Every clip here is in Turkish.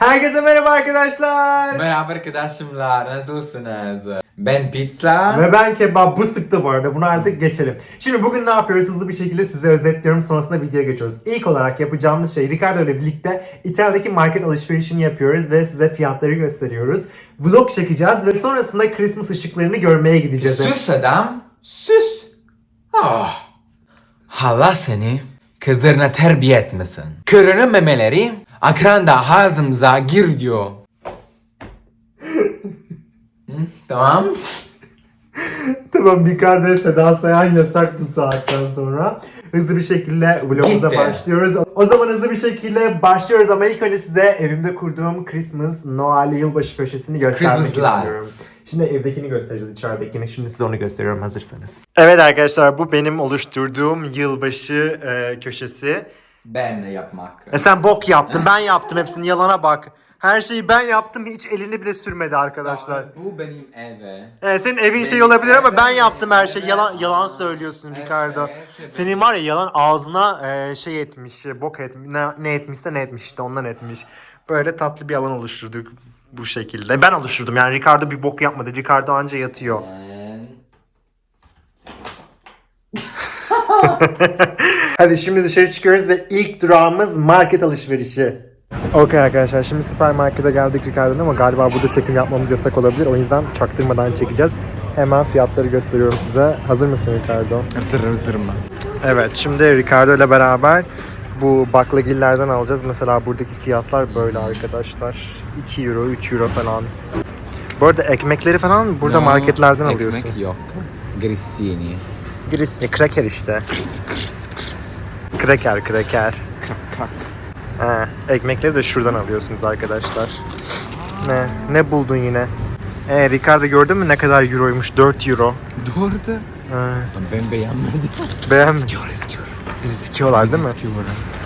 Herkese merhaba arkadaşlar. Merhaba arkadaşımlar, nasılsınız? Ben Pizza. Ve ben kebap bu sıktı bu arada. Bunu artık geçelim. Şimdi bugün ne yapıyoruz? Hızlı bir şekilde size özetliyorum. Sonrasında videoya geçiyoruz. İlk olarak yapacağımız şey Ricardo ile birlikte İtalya'daki market alışverişini yapıyoruz ve size fiyatları gösteriyoruz. Vlog çekeceğiz ve sonrasında Christmas ışıklarını görmeye gideceğiz. Sus adam, sus. Ah. Allah seni kızlarına terbiye etmesin. Kırının memeleri akranda ağzımıza gir diyor. Hı, tamam. Tamam Ricardo'ya Seda Sayan yasak bu saatten sonra. Hızlı bir şekilde vlogumuza Gitti. başlıyoruz. O zaman hızlı bir şekilde başlıyoruz ama ilk önce size evimde kurduğum Christmas, Noel, yılbaşı köşesini göstermek Christmas istiyorum. lights. Şimdi evdekini göstereceğiz, içeridekini. Şimdi size onu gösteriyorum hazırsanız. Evet arkadaşlar bu benim oluşturduğum yılbaşı e, köşesi. Ben de yapmak. E sen bok yaptın, ben yaptım hepsini yalana bak. Her şeyi ben yaptım, hiç elini bile sürmedi arkadaşlar. Bu benim eve. Ee, senin evin Benim- şey olabilir ama ben yaptım her şeyi. Yalan yalan söylüyorsun Ricardo. evet, evet. Senin var ya yalan ağzına e, şey etmiş, bok etmiş. Ne, ne etmişse ne etmiş işte ondan etmiş. Böyle tatlı bir alan oluşturduk bu şekilde. Ben oluşturdum yani Ricardo bir bok yapmadı. Ricardo anca yatıyor. Ben... Hadi şimdi dışarı çıkıyoruz ve ilk durağımız market alışverişi. Okey arkadaşlar şimdi süpermarkete geldik Ricardo'nun ama galiba burada çekim yapmamız yasak olabilir. O yüzden çaktırmadan çekeceğiz. Hemen fiyatları gösteriyorum size. Hazır mısın Ricardo? Zırım zırım. Evet şimdi Ricardo ile beraber bu baklagillerden alacağız. Mesela buradaki fiyatlar böyle arkadaşlar. 2 euro, 3 euro falan. Bu arada ekmekleri falan burada No, marketlerden ekmek alıyorsun. yok. Grissini. Grisni, kraker işte. Kraker, kraker. Krak krak. Ha, ekmekleri de şuradan alıyorsunuz arkadaşlar. Ne? Ne buldun yine? Ee, Ricardo gördün mü ne kadar euroymuş? 4 euro. Doğru Ha, Ben beğenmedim. beğenmedim. Sikiyor, sikiyor. Bizi sikiyorlar değil mi? Sikiyor.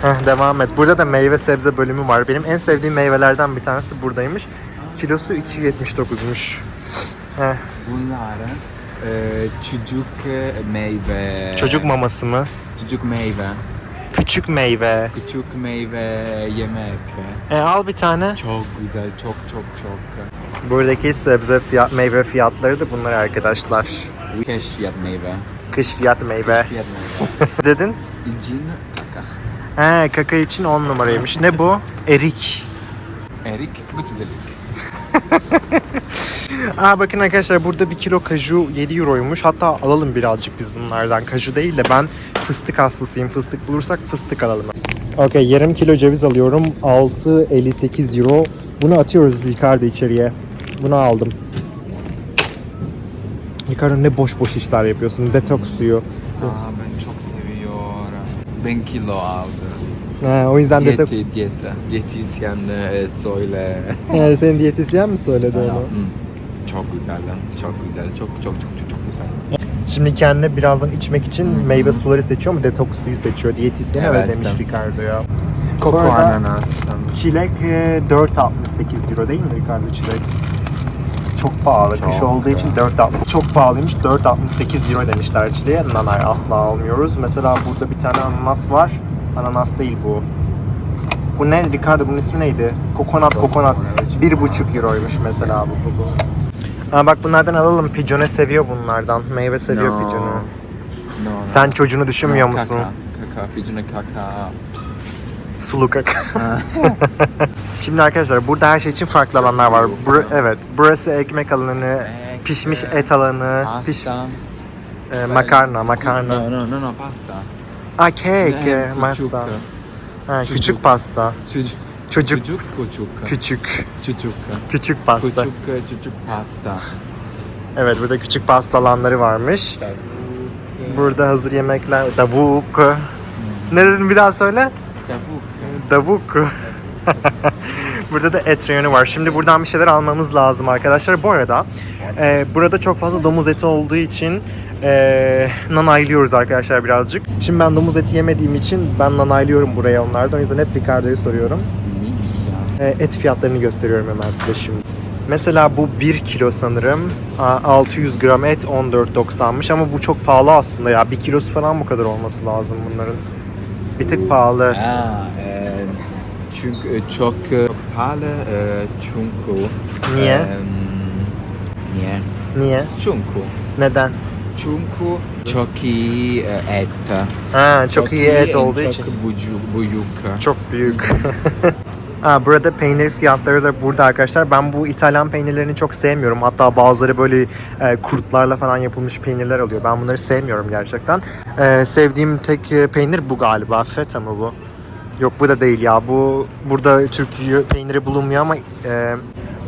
Heh, devam et. Burada da meyve sebze bölümü var. Benim en sevdiğim meyvelerden bir tanesi buradaymış. Kilosu 2.79'muş. Heh, Bunlar e, çocuk e, meyve. çocuk maması mı? Çocuk meyve. Küçük meyve. Küçük meyve yemek. E, al bir tane. Çok güzel, çok çok çok. Buradaki sebze fiyat, meyve fiyatları da bunlar arkadaşlar. Keşfiyat meyve. Kış fiyat meyve. Keşfiyat meyve. Dedin? İcin kaka. He, kaka için 10 numaraymış. Ne bu? Erik. Erik güçlülük. Aa bakın arkadaşlar burada bir kilo kaju 7 euroymuş. Hatta alalım birazcık biz bunlardan. Kaju değil de ben fıstık hastasıyım. Fıstık bulursak fıstık alalım. Okey yarım kilo ceviz alıyorum. 6.58 euro. Bunu atıyoruz Ricardo içeriye. Bunu aldım. Ricardo ne boş boş işler yapıyorsun. Detoks suyu. Aa, ben çok seviyorum. Ben kilo aldım. Ha, o yüzden detoks... Diyeti, diyete. Diyetisyen e, söyle. Yani senin diyetisyen mi söyledi onu? Çok güzel lan. Çok güzel. Çok çok çok. Şimdi kendine birazdan içmek için meyve suları seçiyor ama detoks suyu seçiyor. Diyetisyen öyle Evet. demiş Ricardo ya. Arada- ananas. Çilek e, 4.68 euro değil mi Ricardo çilek? Çok pahalı. Kış Çok. olduğu için 4.60. Çok pahalıymış. 4.68 euro demişler çileğe. Nanay asla almıyoruz. Mesela burada bir tane ananas var. Ananas değil bu. Bu ne Ricardo bunun ismi neydi? Kokonat kokonat. Kokonat. 1.5 euroymuş mesela bu. bu. Aa bak bunlardan alalım. Pijone seviyor bunlardan. Meyve seviyor No. pijone. No, no. Sen çocuğunu düşünmüyor No, musun? Kaka. Kaka. Pijone kaka. Sulu kaka. Şimdi arkadaşlar burada her şey için farklı alanlar var. Bur- evet, burası ekmek alanı, Ekmek, pişmiş et alanı, piş Pasta. e, makarna, makarna. No, no, no, no, pasta. E, küçük. pasta. Ha, küçük pasta. Çocuk. Çocuk, Çocuk. Küçük. küçük, Çocuk. küçük pasta. Küçük, çocuk pasta. Evet, burada küçük pasta alanları varmış. Burada hazır yemekler, davuk. Ne dedin bir daha söyle? Tavuk. Davuk. burada da et reyonu var. Şimdi buradan bir şeyler almamız lazım arkadaşlar. Bu arada e, burada çok fazla domuz eti olduğu için e, nanaylıyoruz arkadaşlar birazcık. Şimdi ben domuz eti yemediğim için ben nanaylıyorum buraya onlardan. O yüzden hep Ricardo'yu soruyorum. E, et fiyatlarını gösteriyorum hemen size şimdi. Mesela bu 1 kilo sanırım. Aa, 600 gram et 14.90'mış ama bu çok pahalı aslında ya. 1 kilosu falan bu kadar olması lazım bunların. Bir tık pahalı. Aa, e, çünkü çok e, lokal e, çünkü Niye? em, niye? Niye? Çünkü Neden? çünkü çok iyi e, et. Ha, çok, iyi et olduğu çok için. bucuk, bucuk. Çok büyük. Burada peynir fiyatları da burada arkadaşlar. Ben bu İtalyan peynirlerini çok sevmiyorum. Hatta bazıları böyle e, kurtlarla falan yapılmış peynirler alıyor. Ben bunları sevmiyorum gerçekten. E, sevdiğim tek e, peynir bu galiba. Feta mı bu? Yok bu da değil ya. Bu burada Türk peyniri bulunmuyor ama e,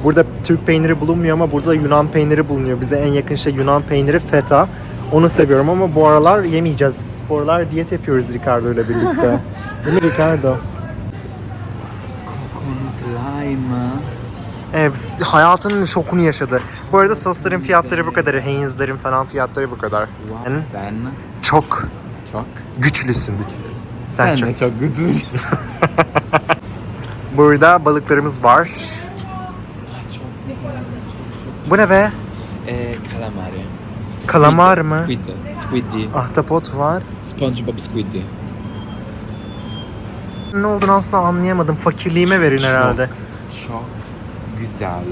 burada Türk peyniri bulunmuyor ama burada Yunan peyniri bulunuyor. Bize en yakın şey Yunan peyniri feta. Onu seviyorum ama bu aralar yemeyeceğiz. Bu aralar diyet yapıyoruz Ricardo ile birlikte. Değil mi Ricardo? Coconut lime. Evet, hayatının şokunu yaşadı. Bu arada sosların fiyatları bu kadar. Heinz'lerin falan fiyatları bu kadar. Yani Sen çok çok güçlüsün. güçlüsün. Sen Sen, çok- de çok güçlüsün. Burada balıklarımız var. çok güzel. Bu ne be? E, calamari. Kalamar mı? Squid. Squid. Ahtapot var. SpongeBob squid. Ne olduğunu asla anlayamadım. Fakirliğime verin herhalde. Çok, çok güzel.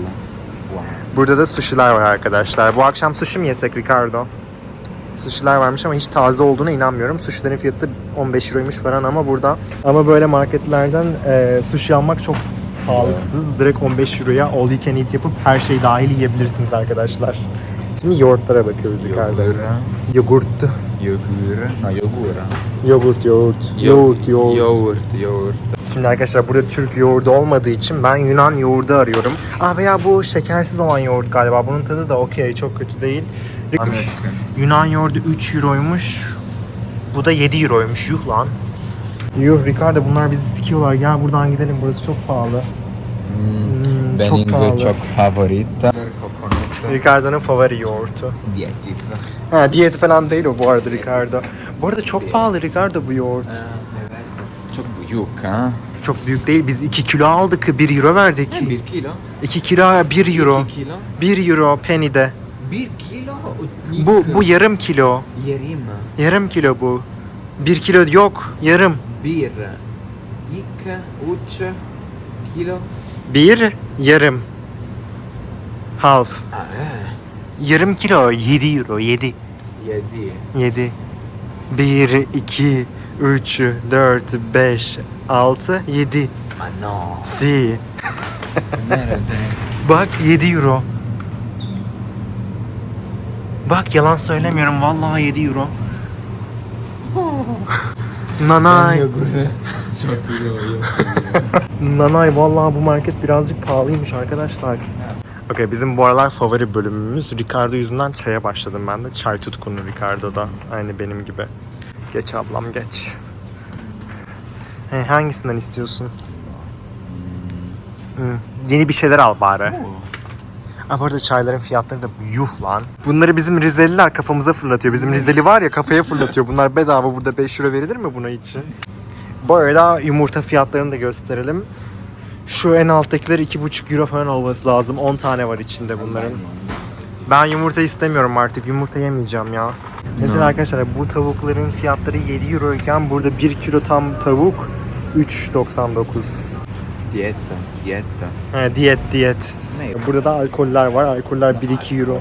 Wow. Burada da sushi'ler var arkadaşlar. Bu akşam sushi mi yesek Ricardo? Sushi'ler varmış ama hiç taze olduğuna inanmıyorum. Sushi'lerin fiyatı 15 euroymuş falan ama burada. Ama böyle marketlerden e, sushi almak çok sağlıksız. Direkt 15 euroya all you can eat yapıp her şey dahil yiyebilirsiniz arkadaşlar. Şimdi yoğurtlara bakıyoruz Ricardo. Yoğurt. Yogur. Ha yogur. Yoğurt, yoğurt. Yoğurt, yoğurt. Yoğurt, yoğurt. Şimdi arkadaşlar burada Türk yoğurdu olmadığı için ben Yunan yoğurdu arıyorum. Aa veya bu şekersiz olan yoğurt galiba. Bunun tadı da okey, çok kötü değil. Amerikan. Yunan yoğurdu 3 euroymuş. Bu da 7 euroymuş. Yuh lan. Yuh Ricardo bunlar bizi sikiyorlar. Gel buradan gidelim. Burası çok pahalı. Hmm, çok Benim pahalı. de çok favorit. Ricardo'nun favori yoğurtu. Dietis. Ha diyet falan değil o bu arada Ricardo. Bu arada çok pahalı Ricardo bu yoğurt. Evet. Çok büyük ha. Çok büyük değil. Biz 2 kilo aldık. 1 euro verdik. Bir kilo. 2 kilo 1 euro. İki kilo. 1 euro penny'de. Bir kilo. Bu bu yarım kilo. Yerim. Yarım kilo bu. 1 kilo yok. Yarım. Bir. İki. Üç. Kilo. Bir yarım. Half. Ah, Yarım kilo 7 euro 7. Yedi. 7. 1, 2, 3, 4, 5, 6, 7. Ma no. Si. Nerede? Bak 7 euro. Bak yalan söylemiyorum vallahi 7 euro. Nanay. Çok iyi Nanay vallahi bu market birazcık pahalıymış arkadaşlar. Okey bizim bu aralar favori bölümümüz Ricardo yüzünden çaya başladım ben de. Çay tutkunu Ricardo'da. Aynı benim gibi. Geç ablam geç. He, hangisinden istiyorsun? Hı, Yeni bir şeyler al bari. Aa, bu arada çayların fiyatları da yuh lan. Bunları bizim Rizeliler kafamıza fırlatıyor. Bizim Rizeli var ya kafaya fırlatıyor. Bunlar bedava burada 5 euro verilir mi buna için? Bu arada yumurta fiyatlarını da gösterelim. Şu en alttakiler 2,5 euro falan olması lazım. 10 tane var içinde bunların. Ben yumurta istemiyorum artık. Yumurta yemeyeceğim ya. Mesela No. arkadaşlar bu tavukların fiyatları 7 euro iken burada 1 kilo tam tavuk 3.99. Diyet. Diyet. He, diyet diyet. Ne? Burada da alkoller var. Alkoller 1-2 euro.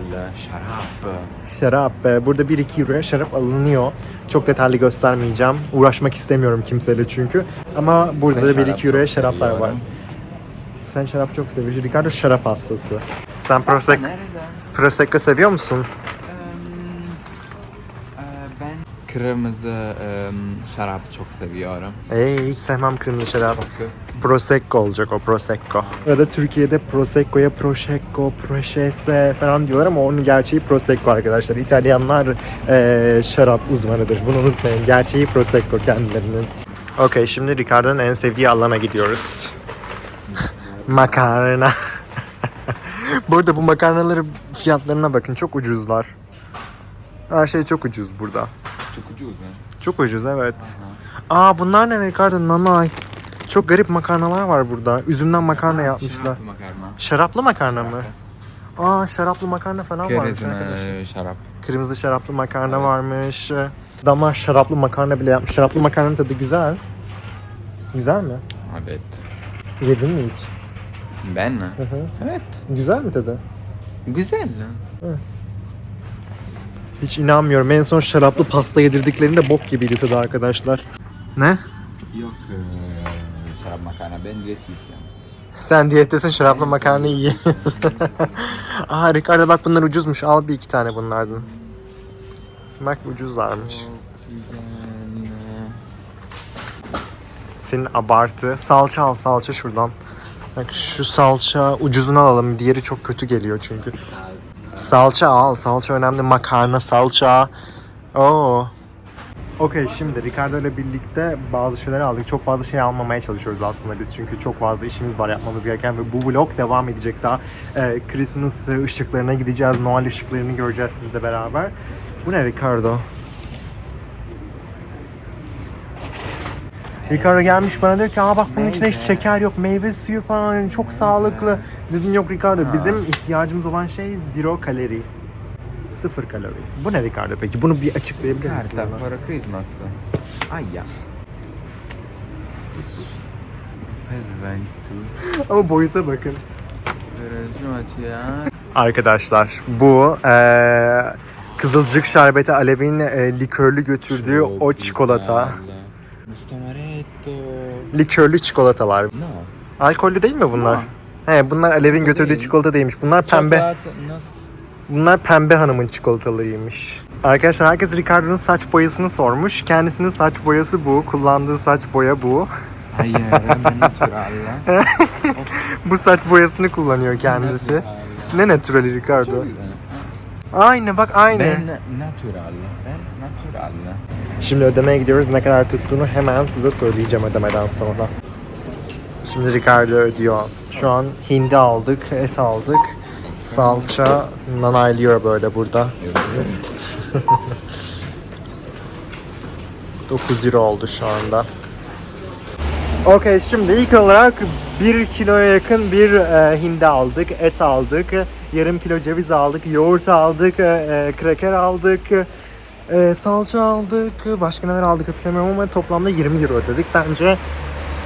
Şarap. Şarap. be. Burada 1-2 euroya şarap alınıyor. Çok detaylı göstermeyeceğim. Uğraşmak istemiyorum kimseyle çünkü. Ama burada da 1-2 euroya şaraplar var. Sen şarap çok seviyorsun. Ricardo şarap hastası. Sen Prosecco, Nerede? Prosecco seviyor musun? E, ben kırmızı em, şarap çok seviyorum. Ey hiç sevmem kırmızı şarap. Çok Prosecco olacak o Prosecco. Ya da Türkiye'de Prosecco'ya Prosecco, Prosecco falan diyorlar ama onun gerçeği Prosecco arkadaşlar. İtalyanlar eee, şarap uzmanıdır. Bunu unutmayın. Gerçeği Prosecco kendilerinin. Okey şimdi Ricardo'nun en sevdiği alana gidiyoruz. Makarna. bu arada bu makarnaları fiyatlarına bakın çok ucuzlar. Her şey çok ucuz burada. çok ucuz. ha? Çok ucuz evet. Aha. Aa bunlar ne Ricardo? Nanay. Çok garip makarnalar var burada. Üzümden makarna yapmışlar. Şarap makarna. Şaraplı makarna mı? Aa şaraplı makarna falan varmış Kırmızı arkadaşlar. şarap. Kırmızı şaraplı makarna Evet. varmış. Adamlar şaraplı makarna bile yapmış. Şaraplı makarnanın tadı güzel. Güzel mi? Evet. Yedin mi hiç? Ben mi? Hı hı. Evet. Güzel mi tadı? Güzel. Hiç inanmıyorum. En son şaraplı pasta yedirdiklerinde bok gibiydi tadı arkadaşlar. Ne? Yok eee, şarap makarna ben diyetisyen. Sen diyettesin şaraplı makarna iyi. Aa Ricardo bak bunlar ucuzmuş. Al bir iki tane bunlardan. Bak ucuzlarmış. Senin abartı. Salça al salça şuradan. Bak şu salça ucuzunu alalım. Diğeri çok kötü geliyor çünkü. Salça al. Salça önemli. Makarna, salça. Oo. Okey şimdi Ricardo ile birlikte bazı şeyler aldık. Çok fazla şey almamaya çalışıyoruz aslında biz. Çünkü çok fazla işimiz var yapmamız gereken ve bu vlog devam edecek daha. Ee, Christmas ışıklarına gideceğiz. Noel ışıklarını göreceğiz sizle beraber. Bu ne Ricardo? Ricardo gelmiş bana diyor ki aa bak bunun içinde hiç şeker yok, meyve suyu falan hani çok sağlıklı. Dedim yok Ricardo bizim ihtiyacımız olan şey zero kalori. Sıfır kalori. Bu ne Ricardo peki? Bunu bir açıklayabilir misin? Carta bana? for Christmas. Aia. Pezvencu. Ama boyuta bakın. Ya. Arkadaşlar bu eee Kızılcık Şerbeti Alev'in eee, likörlü götürdüğü o çikolata. Mustamaretto. Likörlü çikolatalar. No. Alkollü değil mi bunlar? No. He bunlar Alev'in götürdüğü değil. çikolata değilmiş. Bunlar pembe. Chocolate nuts. Bunlar pembe hanımın çikolatalarıymış. Arkadaşlar herkes Ricardo'nun saç boyasını sormuş. Kendisinin saç boyası bu. Kullandığı saç boya bu. Hayır. Bu saç boyasını kullanıyor kendisi. Ne naturali Ricardo? Aynı bak aynı. Ben natural. Ben natural. Şimdi ödemeye gidiyoruz. Ne kadar tuttuğunu hemen size söyleyeceğim ödemeden sonra. Şimdi Ricardo ödüyor. Şu an hindi aldık, et aldık. Salça nanaylıyor böyle burada. 9 euro oldu şu anda. Okey şimdi ilk olarak 1 kiloya yakın bir e, hindi aldık, et aldık, yarım kilo ceviz aldık, yoğurt aldık, e, e, kraker aldık, e, salça aldık, başka neler aldık hatırlamıyorum ama toplamda 20 euro ödedik. Bence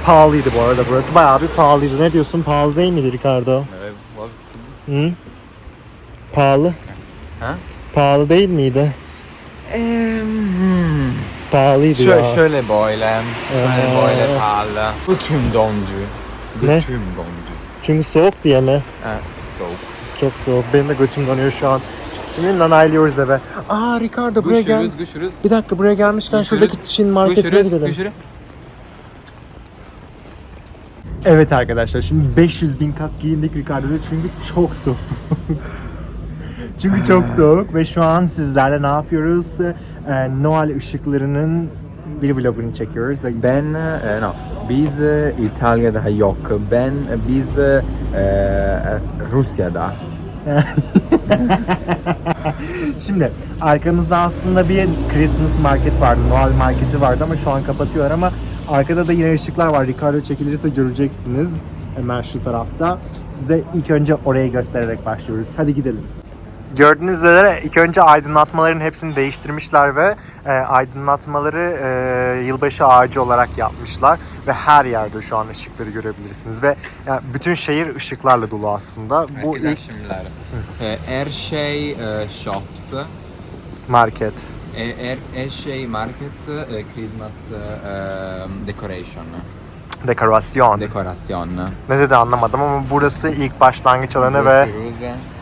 pahalıydı bu arada burası. Bayağı bir pahalıydı. Ne diyorsun? Pahalı değil miydi Ricardo? Hı? Pahalı. Ha? Pahalı değil miydi? Hmm. Pahalıydı Şöyle, ya. şöyle böyle. Şöyle Ee. böyle pahalı. Götüm dondu. Ne? Götüm dondu. Çünkü soğuk diye mi? Ha, soğuk. Çok soğuk. Benim de götüm donuyor şu an. Şimdi nanaylıyoruz eve. Aa Ricardo buraya gel. Görüşürüz, görüşürüz. Bir dakika buraya gelmişken Görüşürüz. şuradaki Çin marketine Görüşürüz, gidelim. görüşürüz. Evet arkadaşlar şimdi 500 bin kat giyindik Ricardo'da çünkü çok soğuk. çünkü çok soğuk ve şu an sizlerle ne yapıyoruz? Ee, Noel ışıklarının bir vlogunu çekiyoruz. ve- Ben, e, no, biz e, İtalya'da yok. Ben, e, biz e, e, Rusya'da. Şimdi arkamızda aslında bir Christmas market vardı, Noel marketi vardı ama şu an kapatıyorlar ama arkada da yine ışıklar var. Ricardo çekilirse göreceksiniz hemen şu tarafta. Size ilk önce orayı göstererek başlıyoruz. Hadi gidelim. Gördüğünüz üzere ilk önce aydınlatmaların hepsini değiştirmişler ve e, aydınlatmaları e, yılbaşı ağacı olarak yapmışlar ve her yerde şu an ışıkları görebilirsiniz ve yani bütün şehir ışıklarla dolu aslında. Bu ilk e, her şey e, shops, market. e, her, her şey markets, e, Christmas e, decoration, Dekorasyon. dekorasyon. Ne dedi anlamadım ama burası ilk başlangıç alanı ve.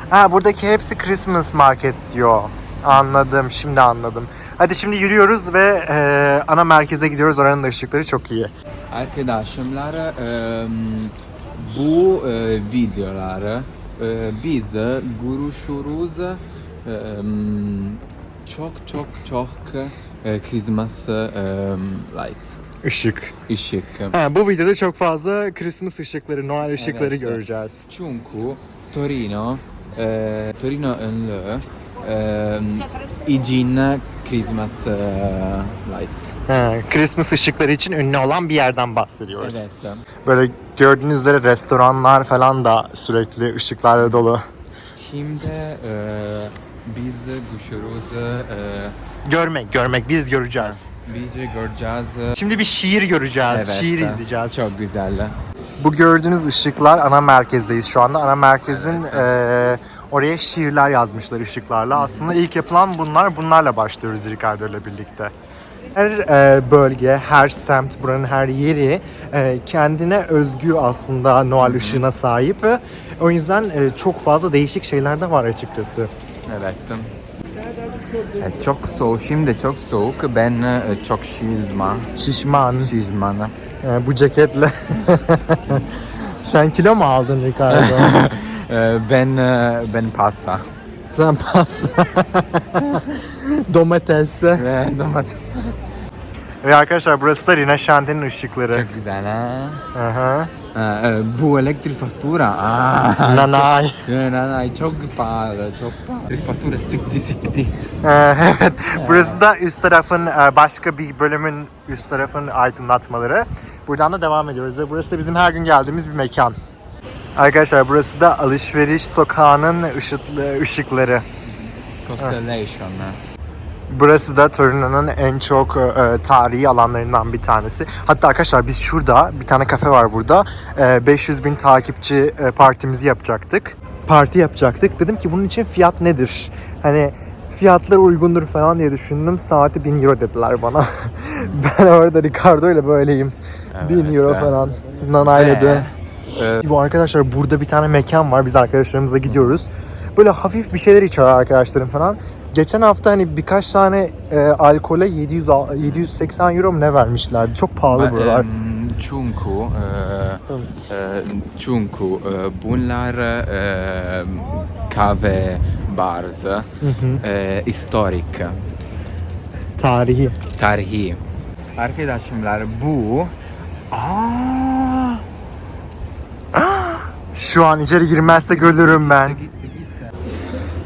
Ha buradaki hepsi Christmas market diyor. Anladım, şimdi anladım. Hadi şimdi yürüyoruz ve e, ana merkeze gidiyoruz. Oranın da ışıkları çok iyi. Arkadaşlar, e, bu e, videolar e, biz görüşürüz. E, çok çok çok e, Christmas e, lights, Işık. ışık. Ha, bu videoda çok fazla Christmas ışıkları, Noel ışıkları Evet. göreceğiz. Çünkü Torino, e, Torino ünlü e, için Christmas e, lights. Ha, Christmas ışıkları için ünlü olan bir yerden bahsediyoruz. Evet. Böyle gördüğünüz üzere restoranlar falan da sürekli ışıklarla dolu. Şimdi e, biz görüşürüz. E, Görmek, görmek. Biz göreceğiz. biz göreceğiz. Şimdi bir şiir göreceğiz. Evet, şiir izleyeceğiz. Çok güzel. Bu gördüğünüz ışıklar ana merkezdeyiz şu anda. Ana merkezin eee, oraya şiirler yazmışlar ışıklarla. Aslında ilk yapılan bunlar. Bunlarla başlıyoruz Ricardo ile birlikte. Her eee, bölge, her semt, buranın her yeri eee, kendine özgü aslında Noel ışığına sahip. O yüzden eee, çok fazla değişik şeyler de var açıkçası. Evet. E, çok soğuk, şimdi çok soğuk. Ben e, çok şişman. Şişman Şişman. Eee, bu ceketle. Sen kilo mu aldın Ricardo? E, ben e, ben pasta. Sen pasta. Domates. Ve domates. Ve arkadaşlar burası da Rina Şanti'nin ışıkları. Çok güzel ha. Aha. E, e, bu elektrik fatura. Aa, Nanay. Ne, ne, ne, çok pahalı, çok pahalı. Fatura sıktı sıktı. Ee, evet. Burası da üst tarafın e, başka bir bölümün üst tarafın aydınlatmaları. Buradan da devam ediyoruz ve burası da bizim her gün geldiğimiz bir mekan. Arkadaşlar burası da alışveriş sokağının ışıklı, ışıkları. Constellation. Burası da Torino'nun en çok e, tarihi alanlarından bir tanesi. Hatta arkadaşlar biz şurada bir tane kafe var burada. E, 500 bin takipçi e, partimizi yapacaktık. Parti yapacaktık. Dedim ki bunun için fiyat nedir? Hani fiyatlar uygundur falan diye düşündüm. Saati 1000 euro dediler bana. ben orada Ricardo ile böyleyim. 1000 Evet, euro evet. falan. Nanayladı. E, Bu arkadaşlar burada bir tane mekan var. Biz arkadaşlarımızla gidiyoruz. Böyle hafif bir şeyler içiyor arkadaşlarım falan. Geçen hafta hani birkaç tane e, alkole 700 al- 780 euro mu ne vermişlerdi. Çok pahalı buralar. Em, Çünkü e, e, çünkü e, bunlar e, kahve bars Hı hı. e, historik, Tarihi. tarihi. Arkadaşlar bu Aa, Şu an içeri girmezsek ölürüm ben.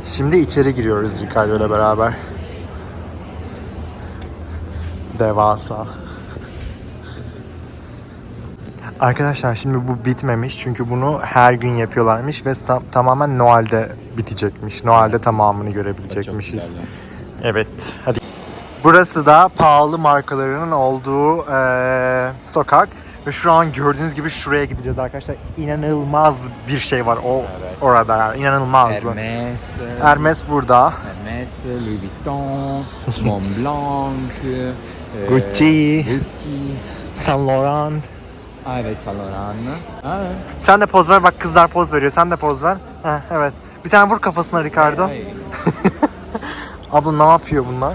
Şimdi içeri giriyoruz Ricardo ile beraber. Devasa. Arkadaşlar şimdi bu bitmemiş çünkü bunu her gün yapıyorlarmış ve tam- tamamen Noel'de bitecekmiş. Noel'de tamamını görebilecekmişiz. Evet, hadi. Burası da pahalı markalarının olduğu eee, sokak ve şu an gördüğünüz gibi şuraya gideceğiz arkadaşlar. İnanılmaz bir şey var o Evet. orada yani inanılmaz. Hermes, Hermes burada. Hermes, Louis Vuitton, Montblanc, e, Gucci. Gucci. Saint Laurent. Aa, evet, Saint Laurent. Aa, Sen de poz ver bak kızlar poz veriyor. Sen de poz ver. Heh, evet. Bir tane vur kafasına Ricardo. Abla ne yapıyor bunlar?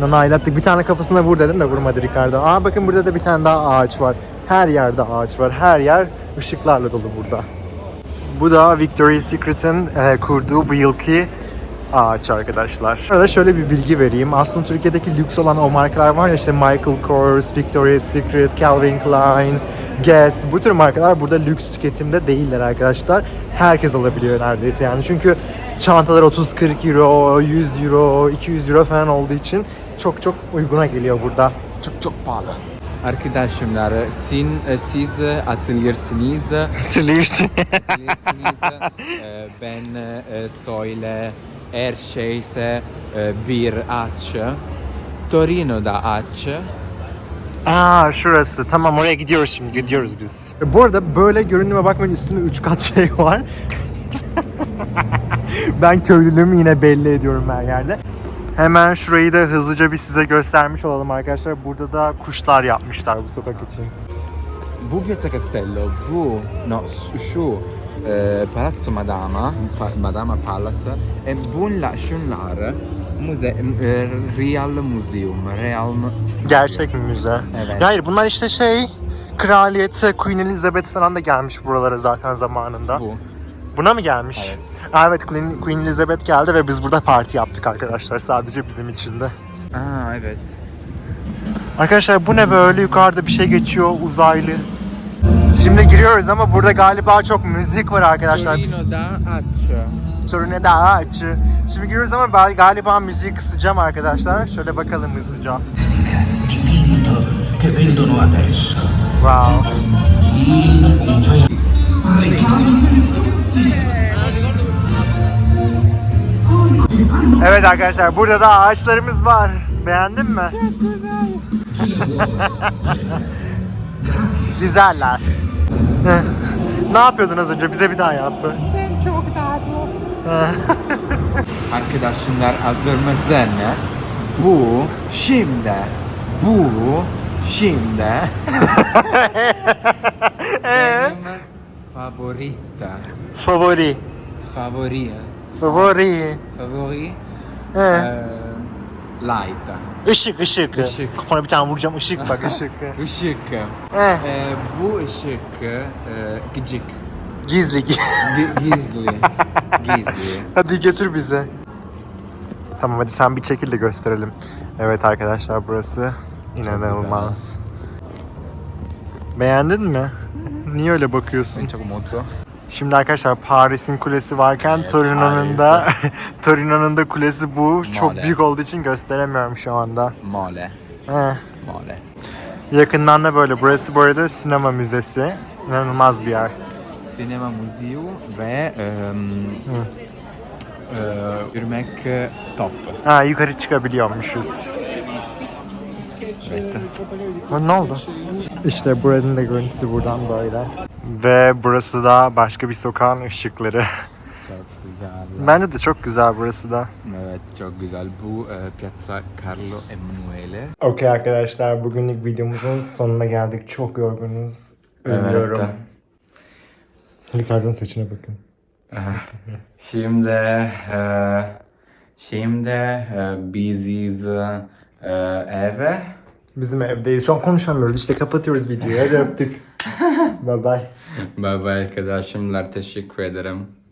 Nana aylattık. Bir tane kafasına vur dedim de vurmadı Ricardo. Aa bakın burada da bir tane daha ağaç var. Her yerde ağaç var. Her yer ışıklarla dolu burada. Bu da Victoria's Secret'ın e, kurduğu bu yılki ağaç arkadaşlar. Burada şöyle bir bilgi vereyim. Aslında Türkiye'deki lüks olan o markalar var ya işte Michael Kors, Victoria's Secret, Calvin Klein, Guess. Bu tür markalar burada lüks tüketimde değiller arkadaşlar. Herkes alabiliyor neredeyse yani. Çünkü çantalar 30-40 euro, 100 euro, 200 euro falan olduğu için çok çok uyguna geliyor burada. Çok çok pahalı. Arkadaşlar sin, e, siz atölyersiniz. Hatırlıyorsun. atölyersiniz. E, ben e, söyle her şeyse bir aç. Torino'da aç. Aa şurası. Tamam oraya gidiyoruz şimdi. Gidiyoruz biz. Bu arada böyle görünüme bakmayın üstünde 3 kat şey var. ben köylülüğümü yine belli ediyorum her yerde. Hemen şurayı da hızlıca bir size göstermiş olalım arkadaşlar. Burada da kuşlar yapmışlar bu sokak için. Bu Piazza Castello, bu, no, şu e, Palazzo Madama, Pa- Madama Palace, e bunlar, şunlar müze, e, Real Museum, Real Mu- Gerçek mi müze? Evet. Hayır bunlar işte şey Kraliyet, Queen Elizabeth falan da gelmiş buralara zaten zamanında. bu. Buna mı gelmiş? Evet. Evet Queen, Queen Elizabeth geldi ve biz burada parti yaptık arkadaşlar sadece bizim için de. Aa evet. Arkadaşlar bu ne böyle yukarıda bir şey geçiyor uzaylı. Şimdi giriyoruz ama burada galiba çok müzik var arkadaşlar. Torino'da aç. Sorun daha açı. Şimdi giriyoruz ama ben galiba müziği kısacağım arkadaşlar. Şöyle bakalım hızlıca. Wow. Evet arkadaşlar burada da ağaçlarımız var. Beğendin mi? Gratis. Güzeller. Heh. ne yapıyordun az önce? Bize bir daha yap. Arkadaşlar hazır mısın? Bu şimdi bu şimdi benim favorita Favori. favori Favori. favori He. eee, light Işık, ışık. Işık. Kafana bir tane vuracağım. Işık bak, ışık. He. Eee, bu ışık eee, gıcık Gizli. Gi- gizli gizli Hadi götür bize. Tamam hadi sen bir çekil de gösterelim. Evet arkadaşlar burası inanılmaz. Beğendin mi? Niye öyle bakıyorsun? ben çok mutlu Şimdi arkadaşlar Paris'in kulesi varken Evet, Torino'nun da Torino'nun da kulesi bu. Çok Mole. büyük olduğu için gösteremiyorum şu anda. mole He. mole Yakından da böyle. Burası bu arada sinema müzesi. İnanılmaz bir yer. Sinema Museu ve um, yürümek top. Ha yukarı çıkabiliyormuşuz. Evet. Ne oldu? İşte buranın da görüntüsü buradan böyle. Ve burası da başka bir sokağın ışıkları. Çok güzel. Bence de çok güzel burası da. Evet çok güzel. Bu e, Piazza Carlo Emanuele. Okey arkadaşlar bugünlük videomuzun sonuna geldik. Çok yorgunuz. Ölüyorum. Evet. Ricardo'nun saçına bakın. Şimdi e, şimdi e, biziz e, eve. Bizim evdeyiz. Şu an konuşamıyoruz. İşte kapatıyoruz videoyu. Hadi öptük. bye bye. Bye bye arkadaşlar. Teşekkür ederim.